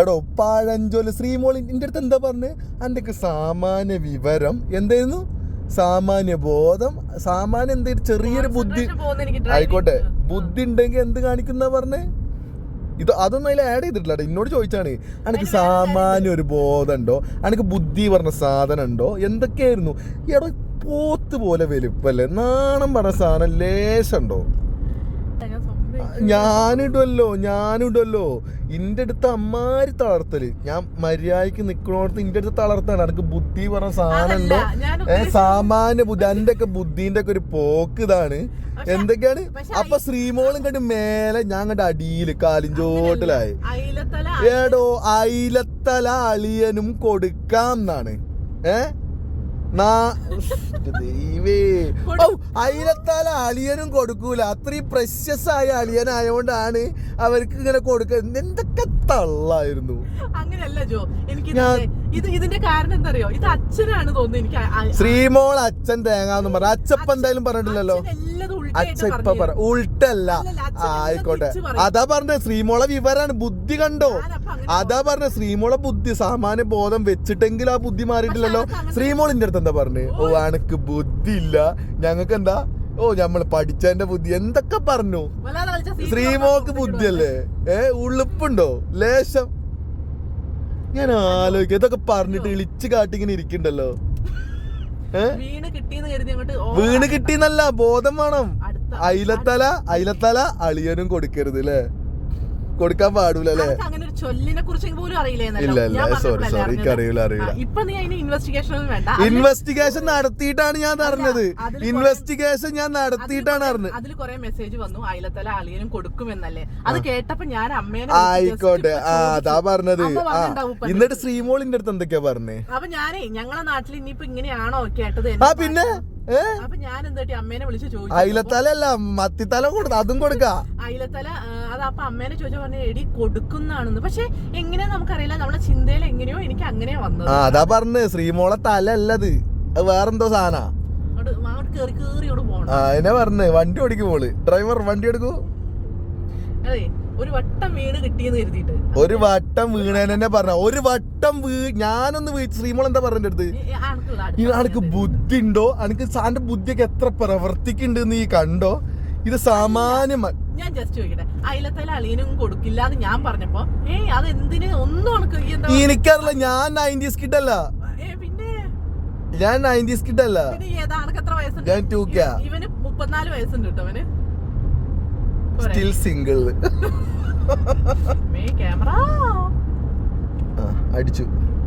എടോ പഴഞ്ചൊൽ ശ്രീമോൾ എന്റെ അടുത്ത് എന്താ പറഞ്ഞ്? എന്റെ സാമാന്യ വിവരം. എന്തായിരുന്നു? സാമാന്യ ബോധം. സാമാന്യ എന്തെങ്കിലും ചെറിയൊരു ബുദ്ധി ആയിക്കോട്ടെ. ബുദ്ധി ഉണ്ടെങ്കിൽ എന്ത് കാണിക്കുന്ന പറഞ്ഞേ? ഇത് അതൊന്നും അതിൽ ആഡ് ചെയ്തിട്ടില്ല ട്ടോ. എന്നോട് ചോദിച്ചാണ്. എനിക്ക് സാമാന്യ ഒരു ബോധം ഉണ്ടോ എനിക്ക് ബുദ്ധി പറഞ്ഞ സാധനം ഉണ്ടോ എന്തൊക്കെയായിരുന്നു? എടോ പോത്ത് പോലെ വലുപ്പല്ലേ? നാണം പറഞ്ഞ സാധനം ലേശുണ്ടോ. ഞാനിടുമല്ലോ ഞാനിടുമല്ലോ ഇന്റെ അടുത്ത് അമ്മാരി തളർത്തൽ. ഞാൻ മര്യാദയ്ക്ക് നിക്കണോടത്ത് ഇന്റെ അടുത്ത് തളർത്താണ് എനിക്ക് ബുദ്ധി പറഞ്ഞ സാധനം ഉണ്ടോ? അതല്ല, ഞാൻ ഏ ഉദ്ദേശിച്ചത് സാമാന്യ ബുദ്ധി എന്റെ ഒക്കെ ബുദ്ധിന്റെ ഒക്കെ ഒരു പോക്ക് ഇതാണ്. എന്തൊക്കെയാണ്? അപ്പൊ ശ്രീമോളും കണ്ട് മേലെ ഞാൻ കണ്ട് അടിയിൽ കാലിഞ്ചോട്ടിലായി. ഏടോ അയിലത്തല അളിയനും കൊടുക്കാം എന്നാണ് ഏ? നാ ദൈവേ ഔ, അയിലത്താൽ അളിയനും കൊടുക്കൂല. അത്രയും പ്രശസ് ആയ അളിയനായോണ്ടാണ് അവർക്ക് ഇങ്ങനെ കൊടുക്ക എന്തൊക്കെ തള്ളായിരുന്നു. അങ്ങനെയല്ല ജോ. എനിക്ക് ഇത് ഇതിന്റെ കാരണം എന്തറിയോ ഇത് അച്ഛനാണ് തോന്നുന്നു എനിക്ക് ശ്രീമോൾ അച്ഛൻ തേങ്ങാന്ന് പറഞ്ഞ. അച്ഛപ്പ എന്തായാലും പറഞ്ഞിട്ടില്ലല്ലോ. അച്ഛ ഇപ്പൊ പറ പറഞ്ഞത്. ഉൾട്ടല്ല. ആയിക്കോട്ടെ. അതാ പറഞ്ഞ ശ്രീമോളെ വിവരാണ് ബുദ്ധി കണ്ടോ? അതാ പറഞ്ഞ ശ്രീമോളെ ബുദ്ധി സാമാന്യ ബോധം വെച്ചിട്ടെങ്കിൽ ആ ബുദ്ധി മാറിയിട്ടില്ലല്ലോ. ശ്രീമോളിന്റെ അടുത്ത് എന്താ പറഞ്ഞു ഓ. അനക്ക് ബുദ്ധി ഇല്ല ഞങ്ങൾക്ക് എന്താ ഓ നമ്മൾ പഠിച്ചതിന്റെ ബുദ്ധി. എന്തൊക്കെ പറഞ്ഞു? ശ്രീമോക്ക് ബുദ്ധി അല്ലേ ബുദ്ധിയല്ലേ? ഏ ഉളുപ്പുണ്ടോ? ലേശം. ഞാൻ ആലോചിക്കും. ഇതൊക്കെ പറഞ്ഞിട്ട് ഇളിച്ചു കാട്ടി ഇങ്ങനെ ഇരിക്കണ്ടല്ലോ. വീണ് കിട്ടിയെന്ന് കരുതി അങ്ങോട്ട് ഓ, വീണ് കിട്ടിന്നല്ല ബോധം വേണം. അയിലത്തല അയിലത്തല അളിയനും കൊടുക്കരുത് അല്ലേ കൊടുക്കാൻ പാടൂല അല്ലേ അങ്ങനെ ഒരു ചൊല്ലിനെ കുറിച്ച് പോലും ഞാൻ സോറി സോറി അറിയില്ല. അറിയില്ല ഇപ്പൊ നീ അതിന് ഇൻവെസ്റ്റിഗേഷൻ വേണ്ട. ഇൻവെസ്റ്റിഗേഷൻ നടത്തിയിട്ടാണ് ഞാൻ അറിഞ്ഞത് ഇൻവെസ്റ്റിഗേഷൻ ഞാൻ നടത്തിയിട്ടാണ് അറിഞ്ഞത് അതിൽ കുറെ മെസ്സേജ് വന്നു. അയലത്തല അളിയനും കൊടുക്കുമെന്നല്ലേ. അത് കേട്ടപ്പോ ഞാൻ അമ്മേനെ ആയിക്കോട്ടെ. ആ അതാ പറഞ്ഞത്. എന്നിട്ട് ശ്രീമോളിന്റെ അടുത്ത് എന്തൊക്കെയാ പറഞ്ഞേ? അപ്പൊ ഞാനേ ഞങ്ങളെ നാട്ടിൽ ഇനിയിപ്പോ ഇങ്ങനെയാണോ കേട്ടത്? ആ പിന്നെ? ഏ? അപ്പൊ ഞാൻ എന്താട്ടി അമ്മേനെ വിളിച്ച് ചോദിച്ചു. അയിലത്തല അല്ല മത്തിത്തല കൊടുത്ത അതും കൊടുക്ക. അയിലത്തല അത് അപ്പൊ അമ്മേനെ ചോദിച്ചാൽ പറഞ്ഞ എടി കൊടുക്കുന്നാണെന്ന്. പക്ഷെ എങ്ങനെയാ നമുക്കറിയില്ല. നമ്മളെ ചിന്തയിൽ എങ്ങനെയോ എനിക്ക് അങ്ങനെ വന്നത്. അതാ പറഞ്ഞ് ശ്രീമോളെ തല അല്ലത് വേറെന്തോ സാധന. എന്നെ പറഞ്ഞ് വണ്ടി ഓടിക്കും മോൾ. ഡ്രൈവർ വണ്ടി എടുക്കൂ. അതെ ഒരു വട്ടം വീണ് കിട്ടിയെന്ന് കരുതിയിട്ട്. ഒരു വട്ടം വീണേനെ പറഞ്ഞ ഒരു വട്ടം വീ ഞാനൊന്ന് ശ്രീമോൾ എന്താ പറഞ്ഞ അടുത്ത്? അനക്ക് ബുദ്ധി ഉണ്ടോ അനക്ക് സാറിന്റെ ബുദ്ധിയൊക്കെ എത്ര പ്രവർത്തിക്കുന്നുണ്ട് നീ കണ്ടോ? ഇത് സാമാന്യം ഞാൻ ജസ്റ്റ് ചോദിക്കട്ടെ. അയലത്തല അളിയനും കൊടുക്കില്ല എന്ന് ഞാൻ പറഞ്ഞപ്പോ ഏയ് അത് എന്തിന്? ഒന്നും എനിക്കറിയില്ല ഞാൻ നയന്റീസ് കിട്ടല്ല ഞാൻ നയന്റീസ് വയസ്സുണ്ട്? ഞാൻ 2K ആ. ഇവ- ഇവന് മുപ്പത്തിനാല് വയസ്സുണ്ട് കേട്ടോ അവന്? സ്റ്റിൽ സിംഗിൾ അടിച്ചു.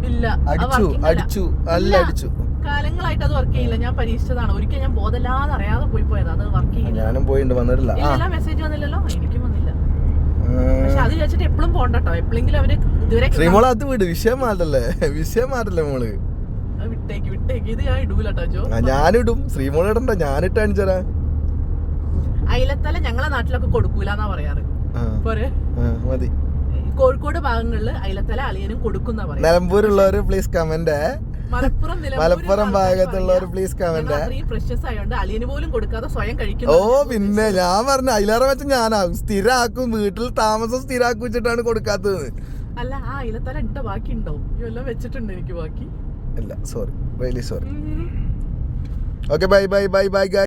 ഇല്ല അടിച്ചു. അടിച്ചു. അല്ല അടിച്ചു. കാലങ്ങളായിട്ട് അത് വർക്ക് ചെയ്യില്ല. ഞാൻ പരീക്ഷിച്ചതാണ്. ഒരിക്കൽ ഞാൻ ബോധമില്ലാതെ അറിയാതെ പോയി പോയത്. അത് വർക്ക് ചെയ്യില്ല. ഞാനും പോയിണ്ട് വന്നിട്ടില്ല. ആ. മെസ്സേജ് വന്നില്ലല്ലോ. എനിക്കും വന്നില്ല. പക്ഷെ അത് വെച്ചിട്ട് എപ്പോഴും പോണ്ടട്ടോ. എപ്പോഴെങ്കിലും അവർ ഇതുവരെ ശ്രീമോള അത് വിട്. വിഷയം മാറ്റല്ലേ വിഷയം മാറ്റല്ലേ മോൾ? വിട്ടേക്ക് വിട്ടേക്ക്. ഇത് ഞാൻ ഇടൂലട്ടോ ഞാനിടും. ശ്രീമോള ഇടണ്ട. ഞാനിട്ട് അണിച്ചരാ അയലത്തല ഞങ്ങളെ നാട്ടിലൊക്കെ കൊടുക്കൂലെന്നാ പറയാറ്. പോരെ? മതി. കോഴിക്കോട് ഭാഗങ്ങളിൽ അയലത്തല അളിയനും കൊടുക്കുന്ന നിലമ്പൂരുള്ളവര് പ്ലീസ് കമന്റ് മലപ്പുറം മലപ്പുറം ഭാഗത്തുള്ളവർ പ്ലീസ് കമന്റ് പ്രഷ്യസ് ആയതുകൊണ്ട് അളിയന് പോലും കൊടുക്കാതെ സ്വയം ഓ കഴിക്കുന്നു പിന്നെ ഞാൻ പറഞ്ഞ അയിലാറ വെച്ച ഞാനാകും സ്ഥിരാക്കും. വീട്ടിൽ താമസം സ്ഥിരാക്കും വെച്ചിട്ടാണ് കൊടുക്കാത്തത് അല്ല ആ അയിലത്തല ഉണ്ട് ബാക്കി ഉണ്ടോ ഇതെല്ലാം വെച്ചിട്ടുണ്ട് എനിക്ക് ബാക്കി. അല്ല sorry really sorry okay bye bye bye bye